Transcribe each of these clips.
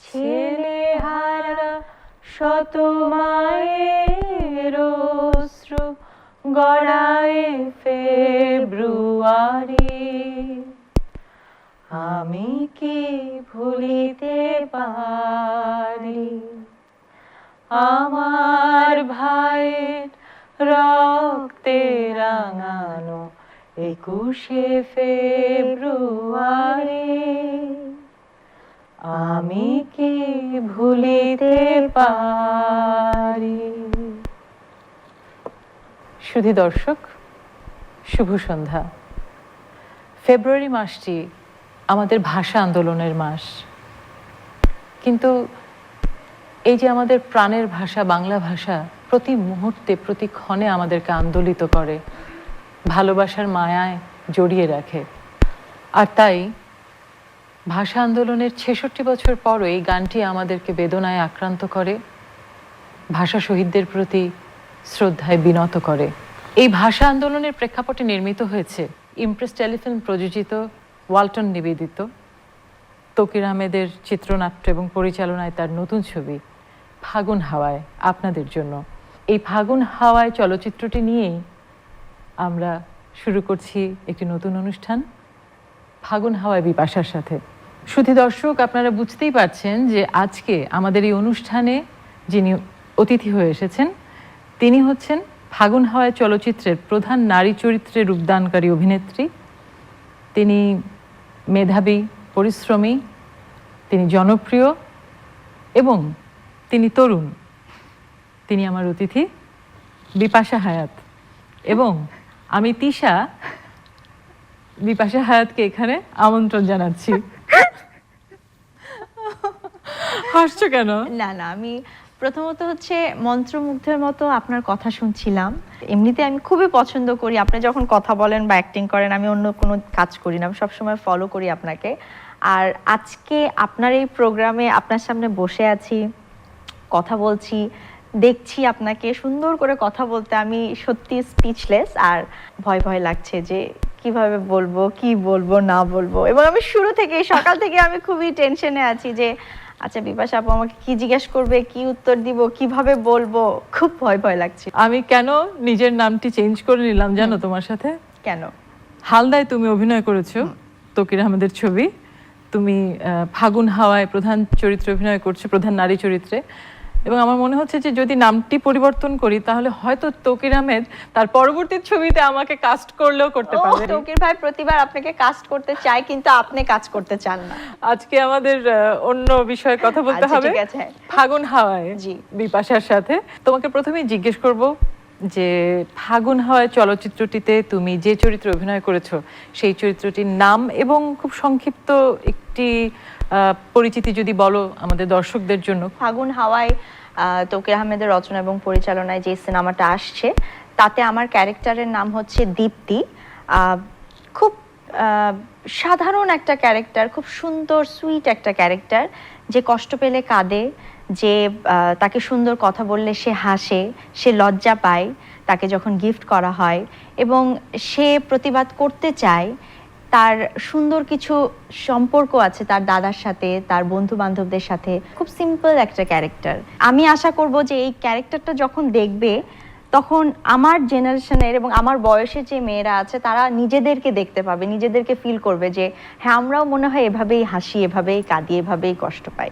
ছেলে হারা শত মায়ের অশ্রু গড়ায় ফেব্রুয়ারি। আমি কি ভুলিতে পারি? আমার ভাইয়ের রক্তে রাঙানো একুশে ফেব্রুয়ারি। আমি কি ভুলিতে পারি? সুধী দর্শক, শুভ সন্ধ্যা। ফেব্রুয়ারি মাসটি আমাদের ভাষা আন্দোলনের মাস। কিন্তু এই যে আমাদের প্রাণের ভাষা, বাংলা ভাষা প্রতি মুহূর্তে, প্রতি ক্ষণে আমাদেরকে আন্দোলিত করে, ভালোবাসার মায়ায় জড়িয়ে রাখে। আর তাই ভাষা আন্দোলনের ছেষট্টি বছর পরও এই গানটি আমাদেরকে বেদনায় আক্রান্ত করে, ভাষা শহীদদের প্রতি শ্রদ্ধায় বিনত করে। এই ভাষা আন্দোলনের প্রেক্ষাপটে নির্মিত হয়েছে ইমপ্রেস টেলিফিল্ম প্রযোজিত ওয়ালটন নিবেদিত। তকির আহমেদের চিত্রনাট্য এবং পরিচালনায় তার নতুন ছবি, ফাগুন হাওয়ায়, আপনাদের জন্য। এই ফাগুন হাওয়ায় চলচ্চিত্রটি নিয়েই আমরা শুরু করছি একটি নতুন অনুষ্ঠান, ফাগুন হাওয়ায় বিপাশার সাথে। সুধী দর্শক, আপনারা বুঝতেই পারছেন যে আজকে আমাদের এই অনুষ্ঠানে যিনি অতিথি হয়ে এসেছেন, তিনি হচ্ছেন ফাগুন হাওয়ায় চলচ্চিত্রের প্রধান নারী চরিত্রে রূপদানকারী অভিনেত্রী। তিনি মেধাবী, পরিশ্রমী, তিনি জনপ্রিয় এবং তিনি তরুণ। তিনি আমার অতিথি বিপাশা হায়াত এবং আমি তিশা বিপাশা হায়াতকে এখানে আমন্ত্রণ জানাচ্ছি। হাসছো কেন? না না, আমি প্রথমত হচ্ছে মন্ত্রমুগ্ধের মতো আপনার কথা শুনছিলাম। এমনিতে আমি খুবই পছন্দ করি। আপনি যখন কথা বলেন বা অ্যাক্টিং করেন, আমি অন্য কোনো কাজ করি না। আমি সবসময় ফলো করি আপনাকে। আর আজকে আপনার এই প্রোগ্রামে আপনার সামনে বসে আছি, কথা বলছি, দেখছি আপনাকে সুন্দর করে কথা বলতে আমি সত্যি স্পিচলেস আর ভয় ভয় লাগছে যে কীভাবে বলব কি বলব না বলব? এবং আমি শুরু থেকে সকাল থেকে আমি খুবই টেনশনে আছি যে আচ্ছা বিপাশা আপু আমাকে কি জিজ্ঞেস করবে? কি উত্তর দিব? কীভাবে বলব? খুব ভয় ভয় লাগছে আমি কেন নিজের নামটি চেঞ্জ করে নিলাম জানো তোমার সাথে? কেন? হালদায় তুমি অভিনয় করেছ তকির আহমেদের ছবি। তুমি ফাগুন হাওয়ায় প্রধান চরিত্রে অভিনয় করছ প্রধান নারী চরিত্রে। এবং আমার মনে হচ্ছে যে যদি নামটি পরিবর্তন করি তাহলে হয়তো তকির আহমেদ তার পরবর্তী ছবিতে আমাকে কাস্ট করলেও করতে পারবে তৌকির ভাই প্রতিবার আপনাকে কাস্ট করতে চায় কিন্তু আপনি কাজ করতে চান না। আজকে আমাদের অন্য বিষয়ে কথা বলতে আচ্ছা, হবে। ফাগুন হাওয়ায় জি। বিপাশার সাথে। তোমাকে প্রথমেই জিজ্ঞেস করব যে ফাগুন হাওয়ায় চলচ্চিত্রটিতে তুমি যে চরিত্রে অভিনয় করেছ সেই চরিত্রটির নাম এবং খুব সংক্ষিপ্ত একটি পরিচিতি যদি বলো আমাদের দর্শকদের জন্য। ফাগুন হাওয়ায় তোকে আহমেদের রচনা এবং পরিচালনায় যে সিনেমাটা আসছে, তাতে আমার ক্যারেক্টারের নাম হচ্ছে দীপ্তি। খুব সাধারণ একটা ক্যারেক্টার, খুব সুন্দর, সুইট একটা ক্যারেক্টার। যে কষ্ট পেলে কাঁদে, যে তাকে সুন্দর কথা বললে সে হাসে, সে লজ্জা পায়, তাকে যখন গিফট করা হয় এবং সে প্রতিবাদ করতে চায় তার সুন্দর কিছু সম্পর্ক আছে তার দাদার সাথে, তার বন্ধু বান্ধবদের সাথে। খুব সিম্পল একটা ক্যারেক্টার আমি আশা করব যে এই ক্যারেক্টারটা যখন দেখবে, তখন আমার জেনারেশনের এবং আমার বয়সের যে মেয়েরা আছে, তারা নিজেদেরকে দেখতে পাবে, নিজেদেরকে ফিল করবে যে হ্যাঁ আমরাও মনে হয় এভাবেই হাসি, এভাবেই কাঁদি, এভাবেই কষ্ট পাই।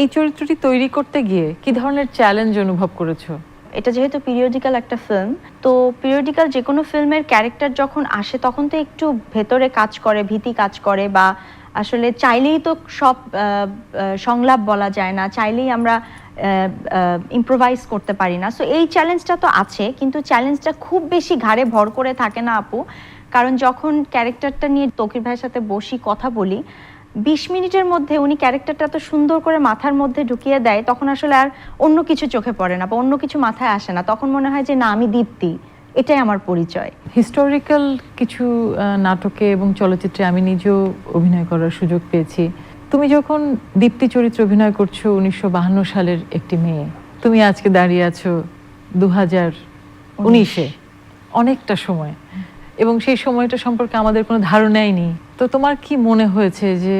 এই চরিত্রটি তৈরি করতে গিয়ে কি ধরনের চ্যালেঞ্জ অনুভব করেছ? এটা যেহেতু পিরিয়ডিক্যাল একটা ফিল্ম তো পিরিয়ডিক্যাল যে কোনো ফিল্মের ক্যারেক্টার যখন আসে, তখন তো একটু ভেতরে কাজ করে, ভীতি কাজ করে বা আসলে চাইলেই তো সব সংলাপ বলা যায় না, চাইলেই আমরা ইম্প্রোভাইজ করতে পারি না। সো এই চ্যালেঞ্জটা তো আছে, কিন্তু চ্যালেঞ্জটা খুব বেশি ঘাড়ে ভর করে থাকে না আপু। কারণ যখন ক্যারেক্টারটা নিয়ে তকির ভাইয়ের সাথে বসি, কথা বলি বিশ মিনিটের মধ্যে উনি ক্যারেক্টারটা তো সুন্দর করে মাথার মধ্যে ঢুকিয়ে দেয় তখন আসলে আর অন্য কিছু চোখে পড়ে না বা অন্য কিছু মাথায় আসে না। তখন মনে হয় যে না আমি দীপ্তি। এটাই আমার পরিচয়। হিস্টোরিক্যাল কিছু নাটকে এবং চলচ্চিত্রে আমি নিজেও অভিনয় করার সুযোগ পেয়েছি। তুমি যখন দীপ্তি চরিত্রে অভিনয় করছ উনিশশো বাহান্ন সালের একটি মেয়ে তুমি আজকে দাঁড়িয়ে আছো দু হাজার উনিশে। অনেকটা সময়। এবং সেই সময়টা সম্পর্কে আমাদের কোনো ধারণাই নেই। তো তোমার কি মনে হয়েছে যে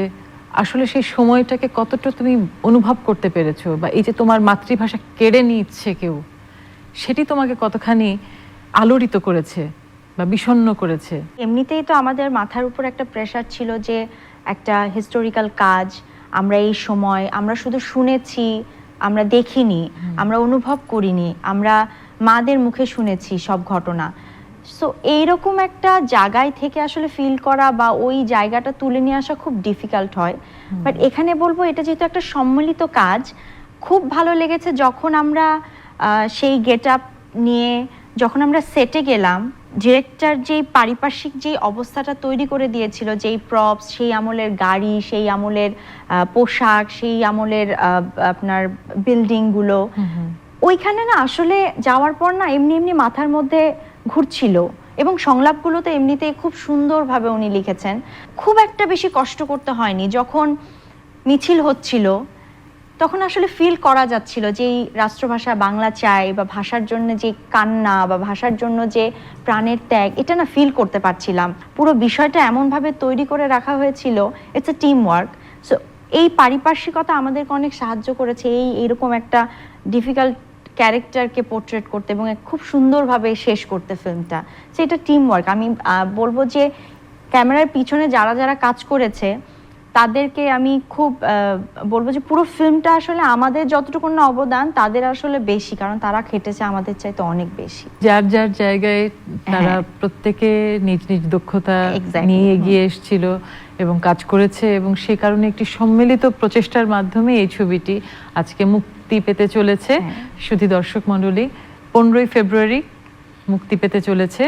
আসলে সেই সময়টাকে কতটা তুমি অনুভব করতে পেরেছ? বা এই যে তোমার মাতৃভাষা কেড়ে নিচ্ছে কেউ সেটি তোমাকে কতখানি আলোড়িত করেছে বা বিষণ্ণ করেছে? এমনিতেই তো আমাদের মাথার উপর একটা প্রেশার ছিল যে একটা হিস্টোরিক্যাল কাজ আমরা এই সময় আমরা শুধু শুনেছি আমরা দেখিনি আমরা অনুভব করিনি আমরা মাদের মুখে শুনেছি সব ঘটনা। সো এইরকম একটা জায়গায় থেকে আসলে ফিল করা বা ওই জায়গাটা তুলে নিয়ে আসা খুব ডিফিকাল্ট হয়। বাট এখানে বলব এটা যেহেতু একটা সম্মিলিত কাজ খুব ভালো লেগেছে যখন আমরা সেই গেট আপ নিয়ে যখন আমরা সেটে গেলাম ডিরেক্টর যেই পারিপার্শ্বিক যেই অবস্থাটা তৈরি করে দিয়েছিল যেই প্রপস সেই আমলের গাড়ি সেই আমলের পোশাক সেই আমলের আপনার বিল্ডিংগুলো ওইখানে না আসলে যাওয়ার পর না এমনি এমনি মাথার মধ্যে ঘুরছিল এবং সংলাপগুলো তো এমনিতেই খুব সুন্দরভাবে উনি লিখেছেন। খুব একটা বেশি কষ্ট করতে হয়নি। যখন মিছিল হচ্ছিল, তখন আসলে ফিল করা যাচ্ছিল যে এই রাষ্ট্রভাষা বাংলা চাই বা ভাষার জন্য যে কান্না বা ভাষার জন্য যে প্রাণের ত্যাগ, এটা না ফিল করতে পারছিলাম। পুরো বিষয়টা এমনভাবে তৈরি করে রাখা হয়েছিল it's a team work so এই পারিপার্শ্বিকতা আমাদেরকে অনেক সাহায্য করেছে। এই এরকম একটা ডিফিকাল্ট ক্যারেক্টারকে পোর্ট্রেট করতে এবং খুব সুন্দরভাবে শেষ করতে ফিল্মটা সেটা টিম ওয়ার্ক আমি বলব যে ক্যামেরার পিছনে যারা যারা কাজ করেছে তাদেরকে আমি খুব বলব যে পুরো ফিল্মটা আসলে আমাদের যতটুকু না অবদান তাদের আসলে বেশি কারণ তারা খেটেছে আমাদের চাইতে অনেক বেশি। যার যার জায়গায় তারা হ্যাঁ। প্রত্যেকে নিজ নিজ দক্ষতা নিয়ে এগিয়ে এসেছিল এবং কাজ করেছে এবং সে কারণে একটি সম্মিলিত প্রচেষ্টার মাধ্যমে এই ছবিটি আজকে মুক্তি পেতে চলেছে। হ্যাঁ। শুধু দর্শক মণ্ডলী পনেরোই ফেব্রুয়ারি মুক্তি পেতে চলেছে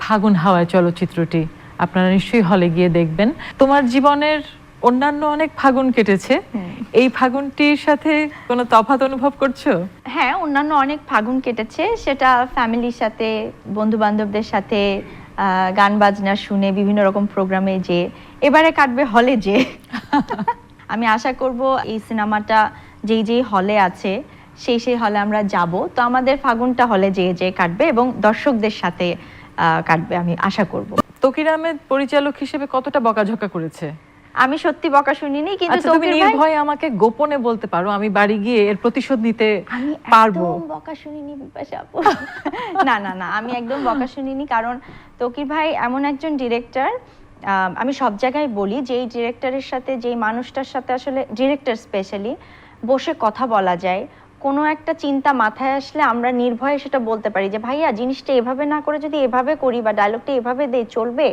ফাগুন হাওয়ায় চলচ্চিত্রটি। আপনারা নিশ্চয়ই হলে গিয়ে দেখবেন। তোমার জীবনের অন্যান্য অনেক ফাগুন কেটেছে। এই ফাগুনটির সাথে কোনো তফাৎ অনুভব করছ? হ্যাঁ অন্যান্য অনেক ফাগুন কেটেছে। সেটা ফ্যামিলির সাথে বন্ধু বান্ধবদের সাথে গান বাজনা শুনে বিভিন্ন রকম প্রোগ্রামে যে এবারে কাটবে হলে যে। আমি আশা করব এই সিনেমাটা যেই যেই হলে আছে সেই সেই হলে আমরা যাব। তো আমাদের ফাগুনটা হলে যে যে কাটবে এবং দর্শকদের সাথে কাটবে আমি আশা করব। তকির আহমেদ পরিচালক হিসেবে কতটা বকাঝকা করেছে? আমি সত্যি বকা শুনিনি কিন্তু আচ্ছা তুমি নির্ভয়ে আমাকে গোপনে বলতে পারো আমি বাড়ি গিয়ে এর প্রতিশোধ নিতে আমি পারব। একদম বকা শুনিনি বিপাশা আপু। না না না আমি একদম বকা শুনিনি কারণ তকির ভাই এমন একজন ডিরেক্টর আমি সব জায়গায় বলি যে এই ডিরেক্টরের সাথে যেই মানুষটার সাথে আসলে ডিরেক্টর স্পেশালি বসে কথা বলা যায় কোনো একটা চিন্তা মাথায় আসলে আমরা নির্ভয়ে সেটা বলতে পারি যে ভাইয়া জিনিসটা এভাবে না করে যদি এভাবে করি বা ডায়লগটা এভাবে দে চলবে?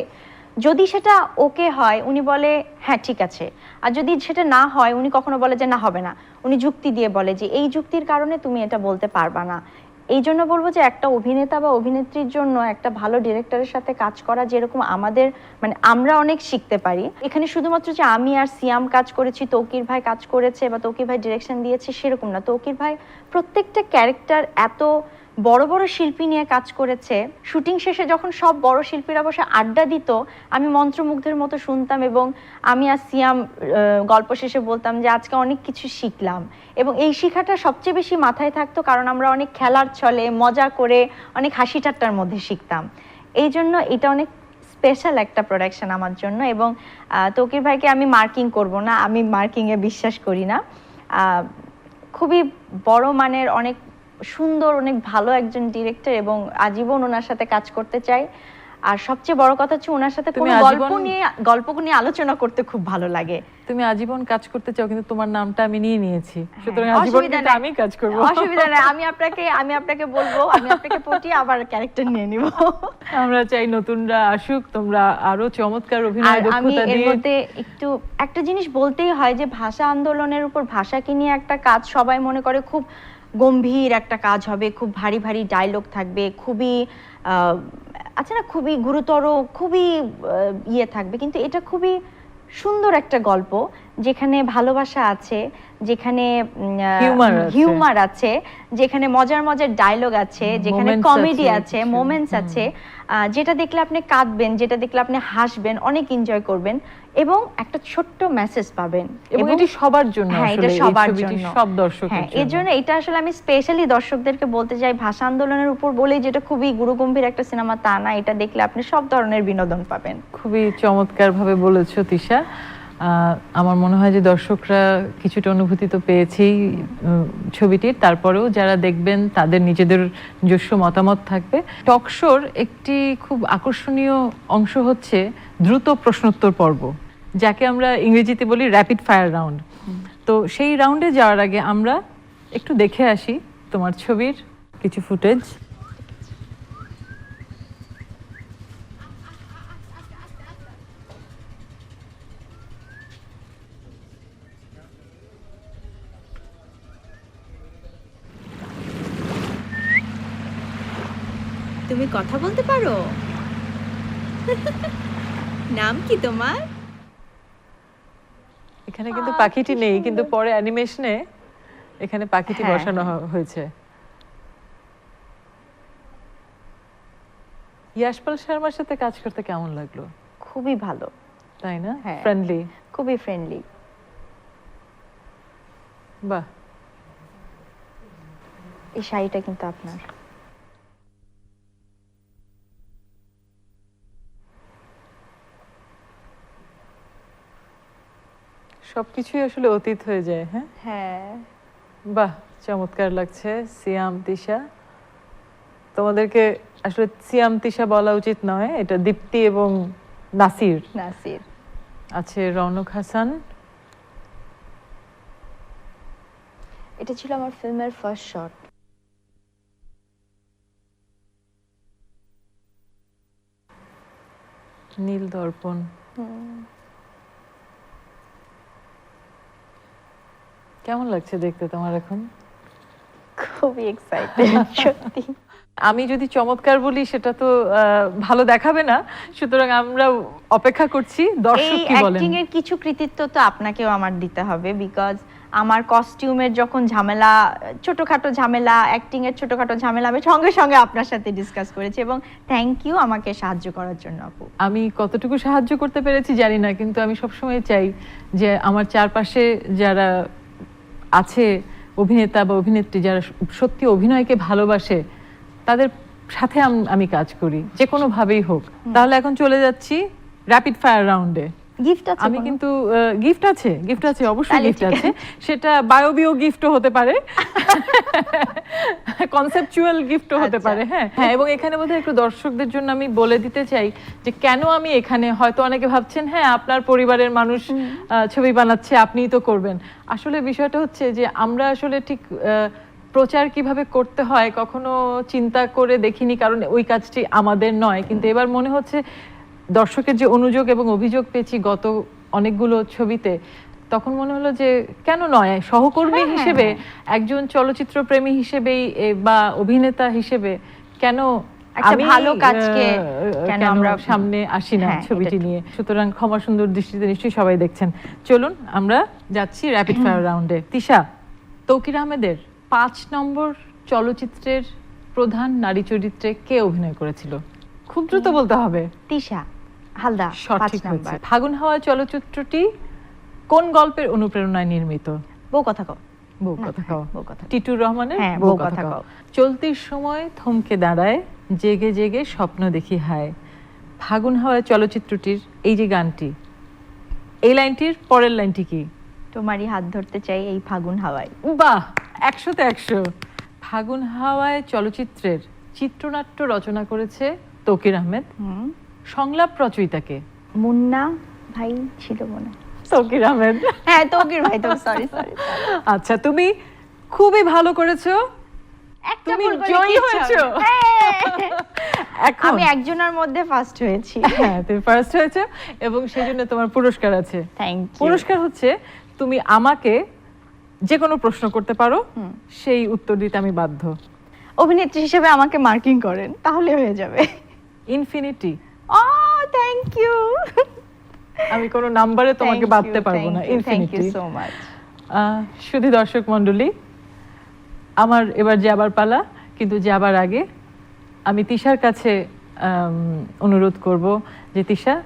যদি সেটা ওকে হয়, উনি বলে হ্যাঁ ঠিক আছে। আর যদি সেটা না হয়, উনি কখনো বলে যে, না, হবে না। উনি যুক্তি দিয়ে বলে যে, এই যুক্তির কারণে তুমি এটা বলতে পারবা না। এই জন্য বলব যে, একটা অভিনেতা বা অভিনেত্রীর জন্য একটা ভালো ডিরেক্টরের সাথে কাজ করা যেরকম আমাদের মানে আমরা অনেক শিখতে পারি। এখানে শুধুমাত্র যে, আমি আর সিয়াম কাজ করেছি, তৌকির ভাই কাজ করেছে বা তৌকির ভাই ডিরেকশন দিয়েছে, সেরকম না। তৌকির ভাই প্রত্যেকটা ক্যারেক্টার এত বড় বড় শিল্পী নিয়ে কাজ করেছে। শুটিং শেষে যখন সব বড় শিল্পীরা বসে আড্ডা দিত, আমি মন্ত্রমুগ্ধের মতো শুনতাম এবং আমি আর সিয়াম গল্প শেষে বলতাম যে, আজকে অনেক কিছু শিখলাম। এবং এই শিখাটা সবচেয়ে বেশি মাথায় থাকতো কারণ আমরা অনেক খেলার ছলে, মজা করে, অনেক হাসি ঠাট্টার মধ্যে শিখতাম। এই জন্য এটা অনেক স্পেশাল একটা প্রোডাকশন আমার জন্য এবং তৌকির ভাইকে আমি মার্কিং করব না, আমি মার্কিংয়ে বিশ্বাস করি না। খুবই বড় মানের অনেক সুন্দর অনেক ভালো একজন ডিরেক্টর এবং আজীবন ওনার সাথে কাজ করতে চাই। আর সবচেয়ে বড় কথা হচ্ছে ওনার সাথে তুমি কোনো গল্প নিয়ে গল্প নিয়ে আলোচনা করতে খুব ভালো লাগে। তুমি আজীবন কাজ করতে চাও কিন্তু তোমার নামটা আমি নিয়ে নিয়েছি। সুতরাং হ্যাঁ, আজীবন কিন্তু আমি কাজ করব। অসুবিধা নেই। আমি আপনাকে আমি আপনাকে বলব আমি আপনাকে পটিয়ে আবার ক্যারেক্টার নিয়ে নিব। আমরা চাই নতুনরা আসুক তোমরা আরও চমৎকার অভিনয় আমি এর মধ্যে একটু একটা জিনিস বলতেই হয় যে ভাষা আন্দোলনের উপর ভাষাকে নিয়ে একটা কাজ সবাই মনে করে খুব গম্ভীর একটা কাজ হবে খুব ভারী ভারী ডায়লগ থাকবে খুবই আহ, আছে না খুবই গুরুতর খুবই ইয়ে থাকবে কিন্তু এটা খুবই সুন্দর একটা গল্প। যেখানে ভালোবাসা আছে যেখানে হিউমার আছে। যেখানে মজার মজার ডায়লগ আছে যেখানে কমেডি আছে মোমেন্টস আছে যেটা দেখলে আপনি কাঁদবেন যেটা দেখলে আপনি হাসবেন অনেক এনজয় করবেন এবং একটা ছোট্ট মেসেজ পাবেন। এবং এটি সবার জন্য হ্যাঁ এটা সবার জন্য। সব দর্শকের হ্যাঁ এর জন্য এটা আসলে আমি স্পেশালি দর্শকদেরকে বলতে চাই ভাষা আন্দোলনের উপর বলেই যেটা খুবই গুরুগম্ভীর একটা সিনেমা তা না এটা দেখলে আপনি সব ধরনের বিনোদন পাবেন। খুবই চমৎকার ভাবে বলেছ তিশা। আমার মনে হয় যে দর্শকরা কিছুটা অনুভূতি তো পেয়েছেই ছবিটির। তারপরেও যারা দেখবেন, তাদের নিজেদের নিজস্ব মতামত থাকবে। টকশোর একটি খুব আকর্ষণীয় অংশ হচ্ছে দ্রুত প্রশ্নোত্তর পর্ব, যাকে আমরা ইংরেজিতে বলি র্যাপিড ফায়ার রাউন্ড তো সেই রাউন্ডে যাওয়ার আগে আমরা একটু দেখে আসি তোমার ছবির কিছু ফুটেজ। তুমি কথা বলতে পারো? নাম কি তোমার? এখানে কিন্তু পাখিটি নেই কিন্তু পরে অ্যানিমেশনে এখানে পাখিটি হ্যাঁ, বসানো হয়েছে। ইয়াশপাল শর্মার সাথে কাজ করতে কেমন লাগল? খুবই ভালো। তাই না? হ্যাঁ। ফ্রেন্ডলি খুবই ফ্রেন্ডলি বাহ। এই শাড়িটা কিন্তু আপনার। সবকিছুই আসলে অতীত হয়ে যায় হ্যাঁ? হ্যাঁ। বাহ চমৎকার লাগছে। সিয়াম তিশা। তোমাদেরকে আসলে সিয়াম তিশা বলা উচিত নয় এটা দীপ্তি এবং নাসির। নাসির। আছে রৌনক হাসান। এটা ছিল আমার ফিল্মের ফার্স্ট শট নীল দর্পণ। কেমন লাগছে দেখতে তোমার এখন? খুবই এক্সাইটেড সত্যি। আমি যদি চমৎকার বলি সেটা তো ভালো দেখাবে না। সুতরাং আমরা অপেক্ষা করছি দর্শক কি বলেন? অ্যাক্টিং এর কিছু কৃতিত্ব তো আপনাকেও আমার দিতে হবে বিকজ আমার কস্টিউমের যখন ঝামেলা ছোটখাটো ঝামেলা অ্যাক্টিং এর ছোটখাটো ঝামেলা আমি সঙ্গে সঙ্গে আপনার সাথে ডিসকাস করেছি এবং থ্যাংক ইউ আমাকে সাহায্য করার জন্য আপু। আমি কতটুকু সাহায্য করতে পেরেছি জানি না কিন্তু আমি সবসময় চাই যে আমার চারপাশে যারা আছে অভিনেতা বা অভিনেত্রী যারা সত্যি অভিনয়কে ভালোবাসে তাদের সাথে আমি কাজ করি যে কোনোভাবেই হোক তাহলে এখন চলে যাচ্ছি র্যাপিড ফায়ার রাউন্ডে গিফট আছে আমি কিন্তু গিফট আছে গিফট আছে অবশ্যই গিফট আছে। সেটা বায়োবিও গিফটও হতে পারে। কনসেপচুয়াল গিফটও হতে আচ্ছা। পারে হ্যাঁ। হ্যাঁ এবং এখানে বোধহয় একটু দর্শকদের জন্য আমি বলে দিতে চাই যে কেন আমি এখানে হয়তো অনেকে ভাবছেন হ্যাঁ আপনার পরিবারের মানুষ ছবি বানাচ্ছে আপনিই তো করবেন। আসলে বিষয়টা হচ্ছে যে আমরা আসলে ঠিক আহ, প্রচার কীভাবে করতে হয় কখনো চিন্তা করে দেখিনি কারণ ওই কাজটি আমাদের নয়। কিন্তু এবার মনে হচ্ছে দর্শকের যে অনুযোগ এবং অভিযোগ পেয়েছি গত অনেকগুলো ছবিতে তখন মনে হলো যে কেন নয়? সহকর্মী হ্যাঁ, হ্যাঁ, হিসেবে একজন চলচ্চিত্র প্রেমী হিসেবেই বা অভিনেতা হিসেবে কেন আমি, ভালো কাজকে কেন আমরা সামনে আসি না হ্যাঁ, ছবিটি নিয়ে? সুতরাং ক্ষমা সুন্দর দৃষ্টিতে নিশ্চয়ই সবাই দেখছেন। চলুন আমরা যাচ্ছি র্যাপিড ফায়ার রাউন্ডে তিশা তৌকির আহমেদের পাঁচ নম্বর চলচ্চিত্রের প্রধান নারী চরিত্রে কে অভিনয় করেছিল? খুব দ্রুত বলতে হবে। তিশা। হালদা সঠিক হয়েছে। ফাগুন হাওয়া চলচ্চিত্রটি কোন গল্পের অনুপ্রেরণায় নির্মিত? বউ কথা কও। বউ কথা হ্যাঁ, কও। রহমানের হ্যাঁ, বউ কথা কও। চলতির সময় থমকে দাঁড়ায় জেগে জেগে স্বপ্ন দেখি হায়। ফাগুন হাওয়া চলচ্চিত্রটির এই যে গানটি এই লাইনটির পরের লাইনটি কি? তোমারই হাত ধরতে চাই এই ফাগুন হাওয়ায়। বাহ একশোতে একশো। ফাগুন হাওয়ায় চলচ্চিত্রের চিত্রনাট্য রচনা করেছে তকির আহমেদ। হুম। সংলাপ রচয়িতাকে। মুন্না ভাই ছিল মনে তকির আহমেদ। হ্যাঁ তৌকির ভাই তো সরি সরি আচ্ছা তুমি খুবই ভালো করেছ। তুমি জয়ী হয়েছো। হ্যাঁ। আমি একজনের মধ্যে ফার্স্ট হয়েছি। হ্যাঁ তুমি ফার্স্ট হয়েছো এবং সেই জন্য তোমার পুরস্কার আছে। থ্যাংক ইউ পুরস্কার হচ্ছে তুমি আমাকে যে কোনো প্রশ্ন করতে পারো। সেই উত্তর দিতে আমি বাধ্য। অভিনেত্রী হিসেবে আমাকে মার্কিং করেন তাহলে হয়ে যাবে। ইনফিনিটি ও থ্যাংক ইউ আমি কোনো নাম্বারে তোমাকে বাঁধতে পারব না thank infinity you so much ah, শুধু দর্শক মণ্ডলী আমার এবার যাবার পালা কিন্তু যাবার আগে আমি তিশার কাছে অনুরোধ করব যে তিশা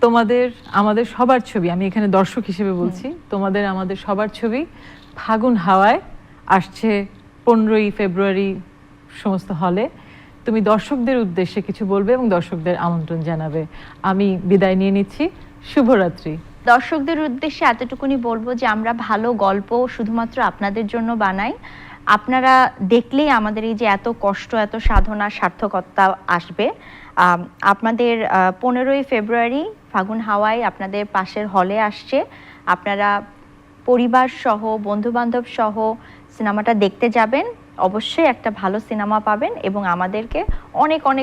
তোমাদের আমাদের সবার ছবি আমি এখানে দর্শক হিসেবে বলছি তোমাদের আমাদের সবার ছবি ফাগুন হাওয়ায় আসছে পনেরোই ফেব্রুয়ারি সমস্ত হলে। তুমি দর্শকদের উদ্দেশ্যে কিছু বলবে এবং দর্শকদের আমন্ত্রণ জানাবে। আমি বিদায় নিয়ে নিচ্ছি। শুভরাত্রি। দর্শকদের উদ্দেশ্যে এতটুকুনি বলব যে আমরা ভালো গল্প শুধুমাত্র আপনাদের জন্য বানাই। আপনারা দেখলেই আমাদের এই যে এত কষ্ট, এত সাধনা, সার্থকতা আসবে। আপনাদের পনেরোই ফেব্রুয়ারি ফাগুন হাওয়াই আপনাদের পাশের হলে আসছে। আপনারা পরিবার সহ বন্ধু বান্ধব সহ সিনেমাটা দেখতে যাবেন। অবশ্যই একটা ভালো সিনেমা পাবেন এবং আমাদেরকে অনেক অনেক